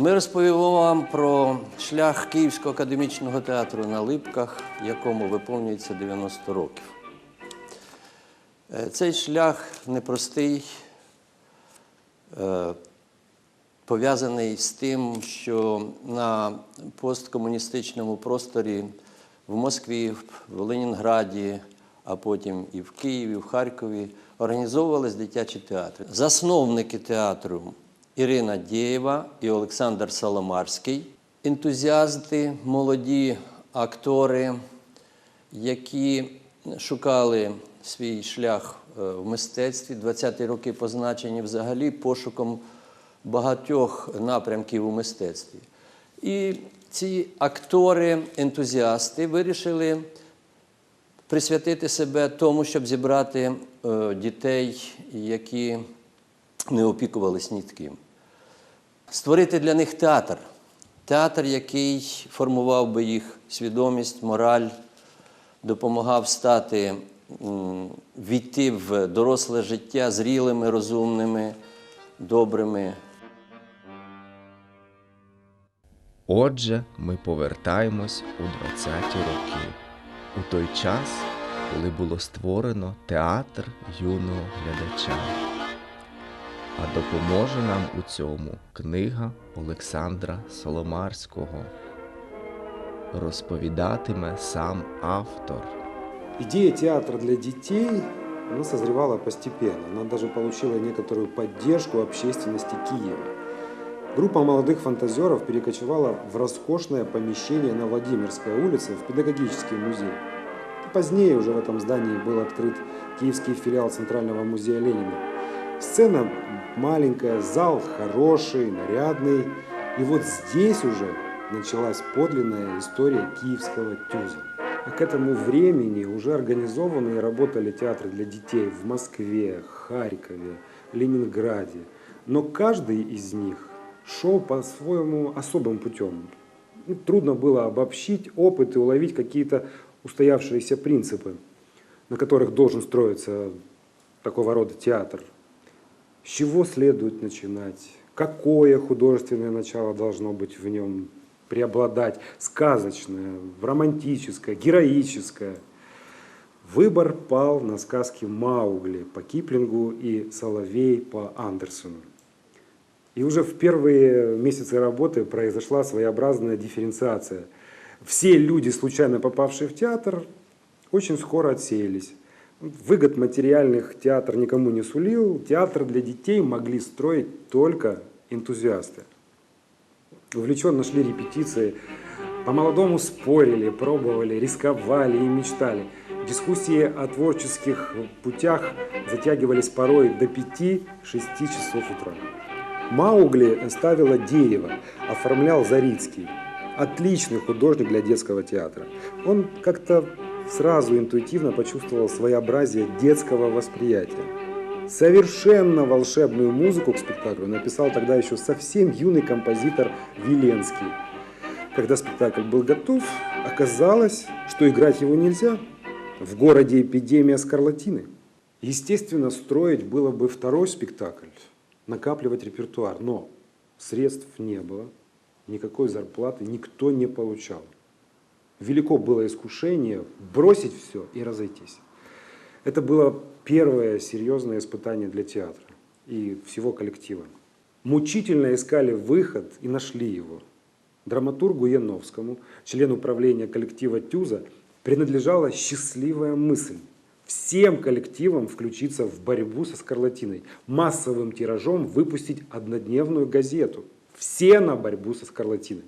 Ми розповімо вам про шлях Київського академічного театру на Липках, якому виповнюється 90 років. Е, Цей шлях непростий, е, пов'язаний з тим, що на посткомуністичному просторі в Москві, в Ленінграді, а потім і в Києві, в Харкові організовувались дитячі театри. Засновники театру Ірина Дєєва і Олександр Соломарський, ентузіасти, молоді актори, які шукали свій шлях е, в мистецтві. 20-ті роки позначені взагалі пошуком багатьох напрямків у мистецтві. І ці актори, ентузіасти вирішили присвятити себе тому, щоб зібрати е, дітей, які не опікувались ні ким. Створити для них театр. Театр, який формував би їх свідомість, мораль, допомагав стати, війти в доросле життя зрілими, розумними, добрими. Отже, ми повертаємось у 20-ті роки, у той час, коли було створено театр юного глядача. А допоможе нам у цьому книга Олександра Соломарського. Розповідатиме сам автор. Идея театра для детей она созревала постепенно. Она даже получила некоторую поддержку общественности Киева. Группа молодых фантазеров перекочевала в роскошное помещение на Владимирской улице в педагогический музей. Позднее уже в этом здании был открыт киевский филиал Центрального музея Ленина. Сцена маленькая, зал хороший, нарядный. И вот здесь уже началась подлинная история киевского тюза. А к этому времени уже организованы и работали театры для детей в Москве, Харькове, Ленинграде. Но каждый из них шел по-своему особым путем. Ну, Трудно было обобщить опыт и уловить какие-то устоявшиеся принципы, на которых должен строиться такого рода театр. С чего следует начинать? Какое художественное начало должно быть в нем преобладать? Сказочное, романтическое, героическое. Выбор пал на сказки Маугли по Киплингу и Соловей по Андерсону. И уже в первые месяцы работы произошла своеобразная дифференциация. Все люди, случайно попавшие в театр, очень скоро отсеялись. Выгод материальных театр никому не сулил. Театр для детей могли строить только энтузиасты. Увлеченно шли репетиции, по-молодому спорили, пробовали, рисковали и мечтали. Дискуссии о творческих путях затягивались порой до 5-6 часов утра. Маугли ставила дерево, оформлял Зарицкий. Отличный художник для детского театра. Он как-то сразу интуитивно почувствовал своеобразие детского восприятия. Совершенно волшебную музыку к спектаклю написал тогда еще совсем юный композитор Виленский. Когда спектакль был готов, оказалось, что играть его нельзя. В городе эпидемия скарлатины. Естественно, строить было бы второй спектакль, накапливать репертуар, но средств не было, никакой зарплаты никто не получал. Велико было искушение бросить все и разойтись. Это было первое серьезное испытание для театра и всего коллектива. Мучительно искали выход и нашли его. Драматургу Яновскому, члену правления коллектива Тюза, принадлежала счастливая мысль всем коллективам включиться в борьбу со скарлатиной, массовым тиражом выпустить однодневную газету. Все на борьбу со скарлатиной.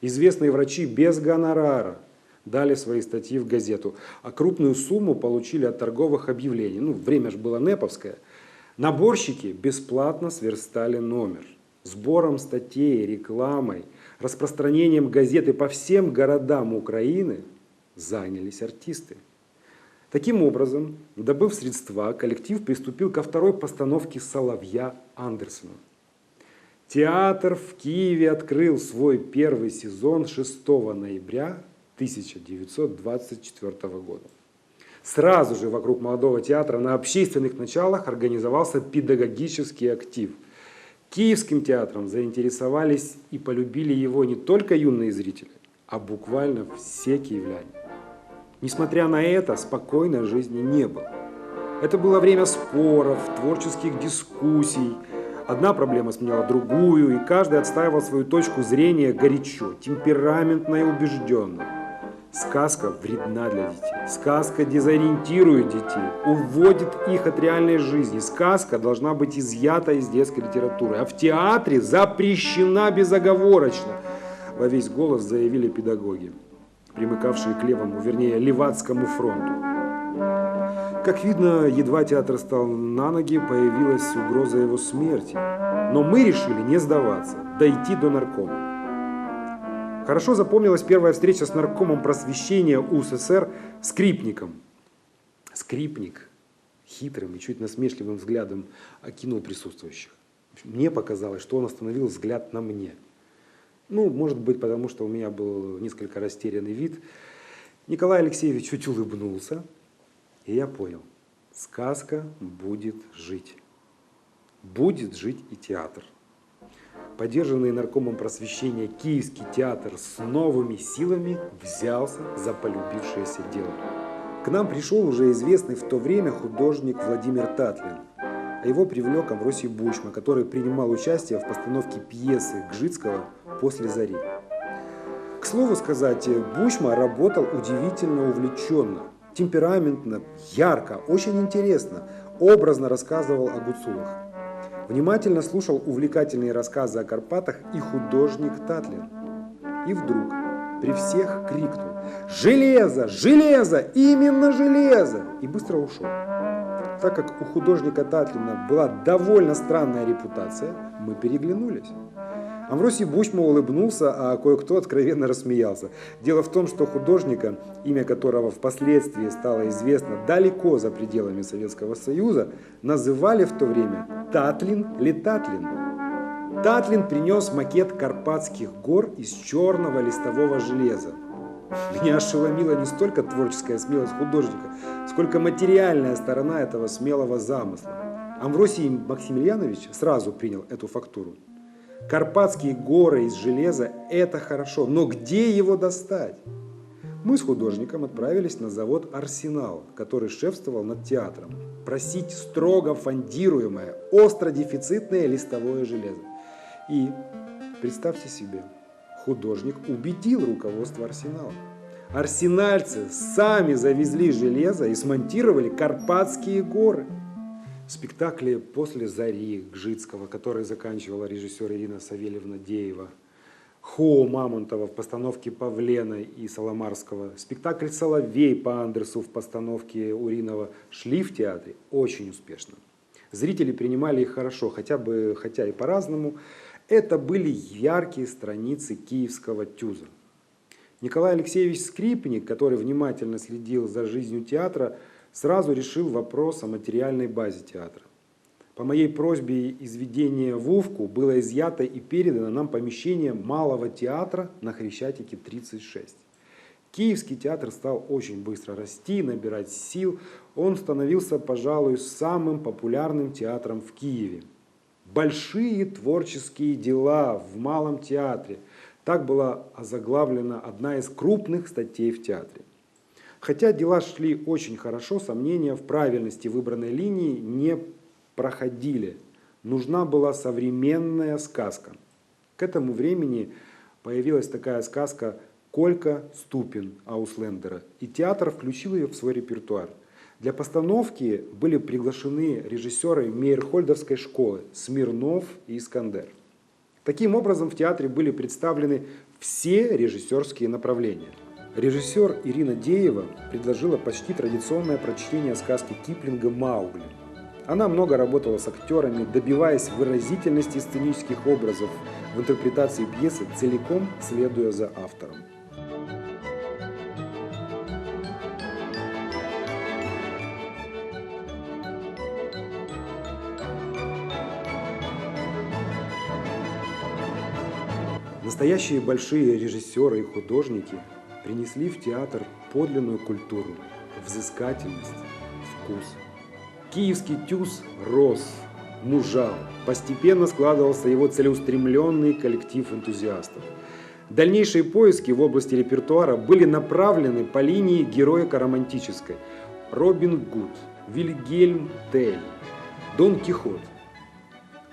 Известные врачи без гонорара дали свои статьи в газету, а крупную сумму получили от торговых объявлений. Ну, время же было неповское. Наборщики бесплатно сверстали номер. Сбором статей, рекламой, распространением газеты по всем городам Украины занялись артисты. Таким образом, добыв средства, коллектив приступил ко второй постановке «Соловья» Андерсона. Театр в Киеве открыл свой первый сезон 6 ноября 1924 года. Сразу же вокруг молодого театра на общественных началах организовался педагогический актив. Киевским театром заинтересовались и полюбили его не только юные зрители, а буквально все киевляне. Несмотря на это, спокойной жизни не было. Это было время споров, творческих дискуссий. Одна проблема сменяла другую, и каждый отстаивал свою точку зрения горячо, темпераментно и убежденно. Сказка вредна для детей. Сказка дезориентирует детей, уводит их от реальной жизни. Сказка должна быть изъята из детской литературы, а в театре запрещена безоговорочно. Во весь голос заявили педагоги, примыкавшие к левому, вернее, левацкому фронту. Как видно, едва театр стал на ноги, появилась угроза его смерти. Но мы решили не сдаваться, дойти до наркома. Хорошо запомнилась первая встреча с наркомом просвещения УССР Скрипником. Скрипник хитрым и чуть насмешливым взглядом окинул присутствующих. Мне показалось, что он остановил взгляд на мне. Ну, может быть, потому что у меня был несколько растерянный вид. Николай Алексеевич чуть улыбнулся, и я понял, сказка будет жить. Будет жить и театр. Поддержанный наркомом просвещения Киевский театр с новыми силами взялся за полюбившееся дело. К нам пришел уже известный в то время художник Владимир Татлин. А его привлек Амвросий Бучма, который принимал участие в постановке пьесы Гжицкого «После зари». К слову сказать, Бучма работал удивительно увлеченно, темпераментно, ярко, очень интересно, образно рассказывал о гуцулах. Внимательно слушал увлекательные рассказы о Карпатах и художник Татлин. И вдруг при всех крикнул «Железо! Железо! Именно железо!» и быстро ушел. Так как у художника Татлина была довольно странная репутация, мы переглянулись. Амвросий Бучма улыбнулся, а кое-кто откровенно рассмеялся. Дело в том, что художника, имя которого впоследствии стало известно далеко за пределами Советского Союза, называли в то время Татлин Летатлин. Татлин принес макет Карпатских гор из черного листового железа. Меня ошеломила не столько творческая смелость художника, сколько материальная сторона этого смелого замысла. Амвросий Максимiliaнович сразу принял эту фактуру. Карпатские горы из железа – это хорошо, но где его достать? Мы с художником отправились на завод «Арсенал», который шефствовал над театром, просить строго фондируемое, остро дефицитное листовое железо. И, представьте себе, художник убедил руководство «Арсенала». Арсенальцы сами завезли железо и смонтировали Карпатские горы – спектакле «После зари» Гжицкого, который заканчивала режиссер Ирина Савельевна Деева, Хо Мамонтова в постановке Павлена и Соломарского, спектакль «Соловей» по Андерсу в постановке Уринова шли в театре очень успешно. Зрители принимали их хорошо, хотя, бы, хотя и по-разному. Это были яркие страницы киевского тюза. Николай Алексеевич Скрипник, который внимательно следил за жизнью театра, сразу решил вопрос о материальной базе театра. По моей просьбе изведение в Увку было изъято и передано нам помещение Малого театра на Хрещатике 36. Киевский театр стал очень быстро расти, набирать сил. Он становился, пожалуй, самым популярным театром в Киеве. Большие творческие дела в Малом театре. Так была озаглавлена одна из крупных статей в театре. Хотя дела шли очень хорошо, сомнения в правильности выбранной линии не проходили. Нужна была современная сказка. К этому времени появилась такая сказка «Колька Ступин» Ауслендера, и театр включил ее в свой репертуар. Для постановки были приглашены режиссеры Мейерхольдовской школы Смирнов и Искандер. Таким образом, в театре были представлены все режиссерские направления – Режиссер Ирина Деева предложила почти традиционное прочтение сказки Киплинга «Маугли». Она много работала с актерами, добиваясь выразительности сценических образов в интерпретации пьесы, целиком следуя за автором. Настоящие большие режиссеры и художники принесли в театр подлинную культуру, взыскательность, вкус. Киевский тюз рос, мужал. Постепенно складывался его целеустремленный коллектив энтузиастов. Дальнейшие поиски в области репертуара были направлены по линии героико-романтической. Робин Гуд, Вильгельм Тель, Дон Кихот.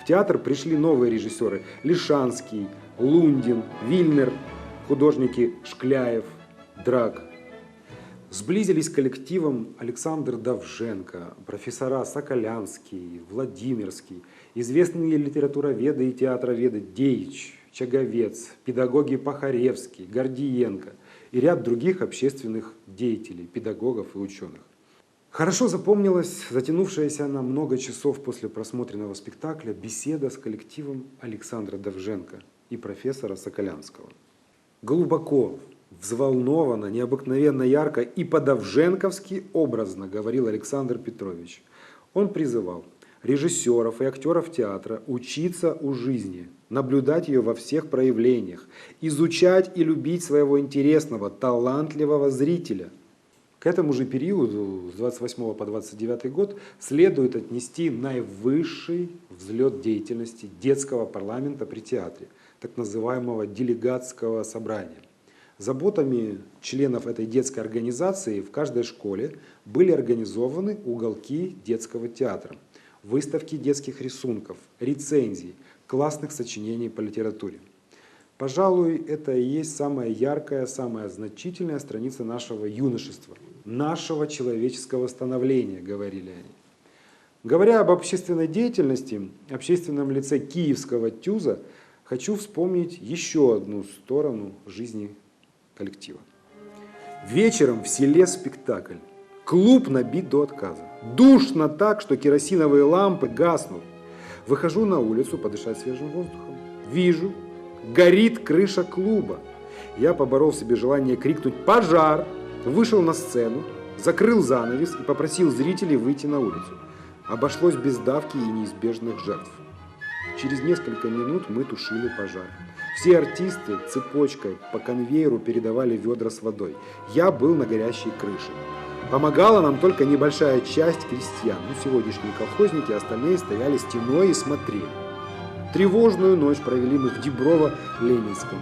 В театр пришли новые режиссеры – Лишанский, Лундин, Вильнер, художники Шкляев, Драк. Сблизились коллективом Александр Давженко, профессора Соколянский, Владимирский, известные литературоведы и театроведы Деич, Чаговец, педагоги Пахаревский, Гордиенко и ряд других общественных деятелей, педагогов и ученых. Хорошо запомнилась затянувшаяся на много часов после просмотренного спектакля беседа с коллективом Александра Давженко и профессора Соколянского. Глубоко, взволнованно, необыкновенно ярко и по-давженковски образно говорил Александр Петрович. Он призывал режиссеров и актеров театра учиться у жизни, наблюдать ее во всех проявлениях, изучать и любить своего интересного, талантливого зрителя – к этому же периоду, с 28 по 29 год, следует отнести наивысший взлет деятельности детского парламента при театре, так называемого делегатского собрания. Заботами членов этой детской организации в каждой школе были организованы уголки детского театра, выставки детских рисунков, рецензий, классных сочинений по литературе. Пожалуй, это и есть самая яркая, самая значительная страница нашего юношества – нашего человеческого становления, говорили они. Говоря об общественной деятельности, общественном лице киевского ТЮЗа, хочу вспомнить еще одну сторону жизни коллектива. Вечером в селе спектакль. Клуб набит до отказа. Душно так, что керосиновые лампы гаснут. Выхожу на улицу подышать свежим воздухом. Вижу, горит крыша клуба. Я поборол в себе желание крикнуть «Пожар!» вышел на сцену, закрыл занавес и попросил зрителей выйти на улицу. Обошлось без давки и неизбежных жертв. Через несколько минут мы тушили пожар. Все артисты цепочкой по конвейеру передавали ведра с водой. Я был на горящей крыше. Помогала нам только небольшая часть крестьян. Ну, сегодняшние колхозники, остальные стояли стеной и смотрели. Тревожную ночь провели мы в Деброво-Ленинском.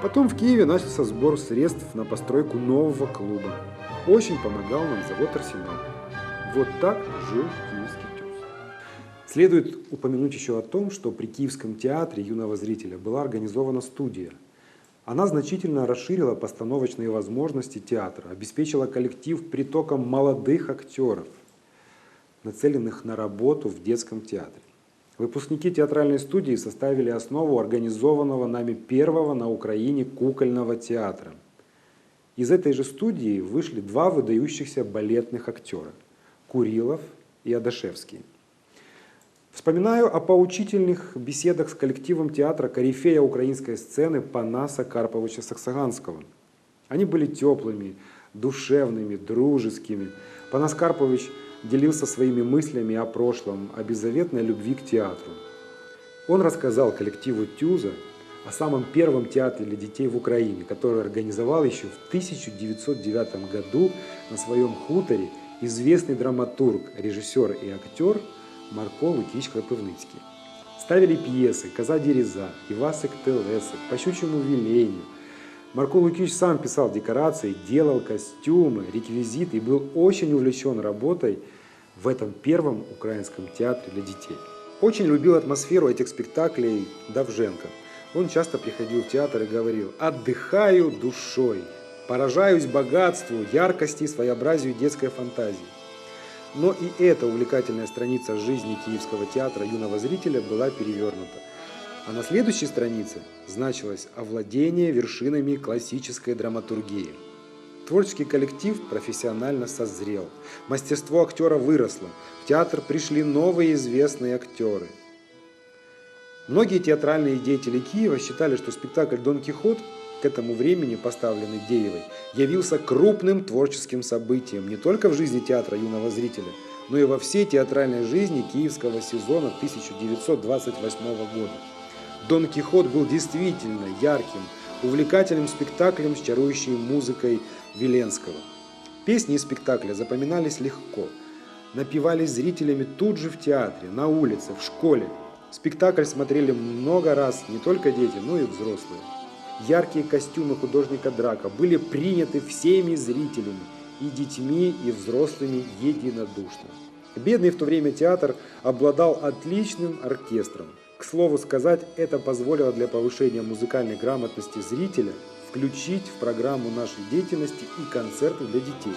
Потом в Киеве начался сбор средств на постройку нового клуба. Очень помогал нам завод «Арсенал». Вот так жил. Следует упомянуть еще о том, что при Киевском театре юного зрителя была организована студия. Она значительно расширила постановочные возможности театра, обеспечила коллектив притоком молодых актеров, нацеленных на работу в детском театре. Выпускники театральной студии составили основу организованного нами первого на Украине кукольного театра. Из этой же студии вышли два выдающихся балетных актера – Курилов и Адашевский. Вспоминаю о поучительных беседах с коллективом театра корифея украинской сцены Панаса Карповича Саксаганского. Они были теплыми, душевными, дружескими. Панас Карпович – делился своими мыслями о прошлом, о беззаветной любви к театру. Он рассказал коллективу Тюза о самом первом театре для детей в Украине, который организовал еще в 1909 году на своем хуторе известный драматург, режиссер и актер Марко Лукич Крапивницький. Ставили пьесы «Коза Дереза», «Ивасик Телесик», «По щучьему велению», Марко Лукич сам писал декорации, делал костюмы, реквизиты и был очень увлечен работой в этом первом украинском театре для детей. Очень любил атмосферу этих спектаклей Давженко. Он часто приходил в театр и говорил «Отдыхаю душой, поражаюсь богатству, яркости и своеобразию детской фантазии». Но и эта увлекательная страница жизни Киевского театра юного зрителя была перевернута. А на следующей странице значилось овладение вершинами классической драматургии. Творческий коллектив профессионально созрел. Мастерство актера выросло. В театр пришли новые известные актеры. Многие театральные деятели Киева считали, что спектакль «Дон Кихот» к этому времени, поставленный Деевой, явился крупным творческим событием не только в жизни театра юного зрителя, но и во всей театральной жизни киевского сезона 1928 года. Дон Кихот был действительно ярким, увлекательным спектаклем с чарующей музыкой Веленского. Песни из спектакля запоминались легко. напивались зрителями тут же в театре, на улице, в школе. Спектакль смотрели много раз не только дети, но и взрослые. Яркие костюмы художника Драка были приняты всеми зрителями, и детьми, и взрослыми единодушно. Бедный в то время театр обладал отличным оркестром. К слову сказать, это позволило для повышения музыкальной грамотности зрителя включить в программу нашей деятельности и концерты для детей.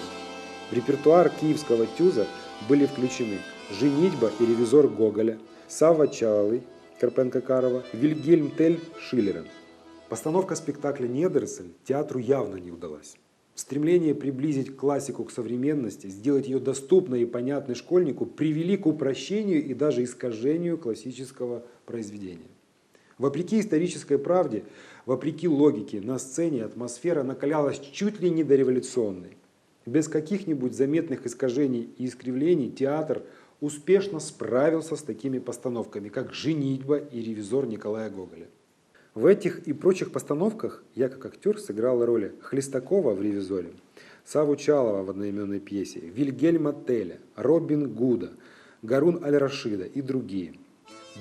В репертуар киевского тюза были включены «Женитьба» и «Ревизор» Гоголя, Савва Чалый, Карпенко-Карова, Вильгельм Тель Шиллера. Постановка спектакля «Недоросль» театру явно не удалась. Стремление приблизить классику к современности, сделать ее доступной и понятной школьнику привели к упрощению и даже искажению классического произведения. Вопреки исторической правде, вопреки логике, на сцене атмосфера накалялась чуть ли не до революционной. Без каких-нибудь заметных искажений и искривлений театр успешно справился с такими постановками, как «Женитьба» и «Ревизор» Николая Гоголя. В этих и прочих постановках я как актер сыграл роли Хлестакова в «Ревизоре», Саву Чалова в одноименной пьесе, Вильгельма Теля, Робин Гуда, Гарун Аль-Рашида и другие.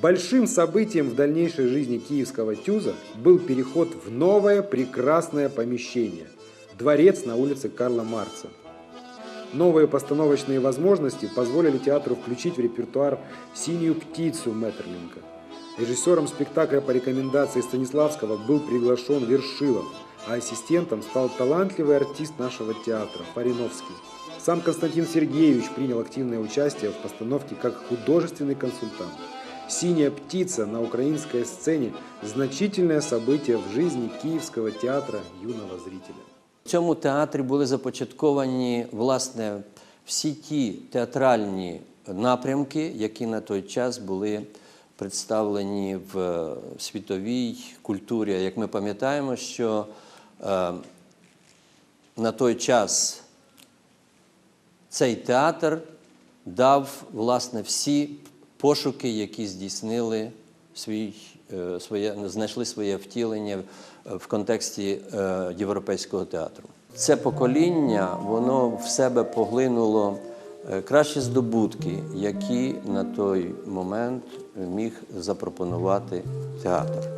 Большим событием в дальнейшей жизни киевского ТЮЗа был переход в новое прекрасное помещение – дворец на улице Карла Марца. Новые постановочные возможности позволили театру включить в репертуар «Синюю птицу» Меттерлинка. Режиссером спектакля по рекомендации Станиславского был приглашен Вершилов, а ассистентом стал талантливый артист нашего театра Париновский. Сам Константин Сергеевич принял активное участие в постановке как художественный консультант. «Синяя птица» на украинской сцене – значительное событие в жизни Киевского театра юного зрителя. В цьому театрі були започатковані власне всі ті театральні напрямки, які на той час були представлені в е, світовій культурі. Як ми пам'ятаємо, що е, на той час цей театр дав власне всі пошуки, які здійснили свій, е, своє, знайшли своє втілення в- контексті європейського театру. Це покоління воно в себе поглинуло кращі здобутки, які на той момент міг запропонувати театр.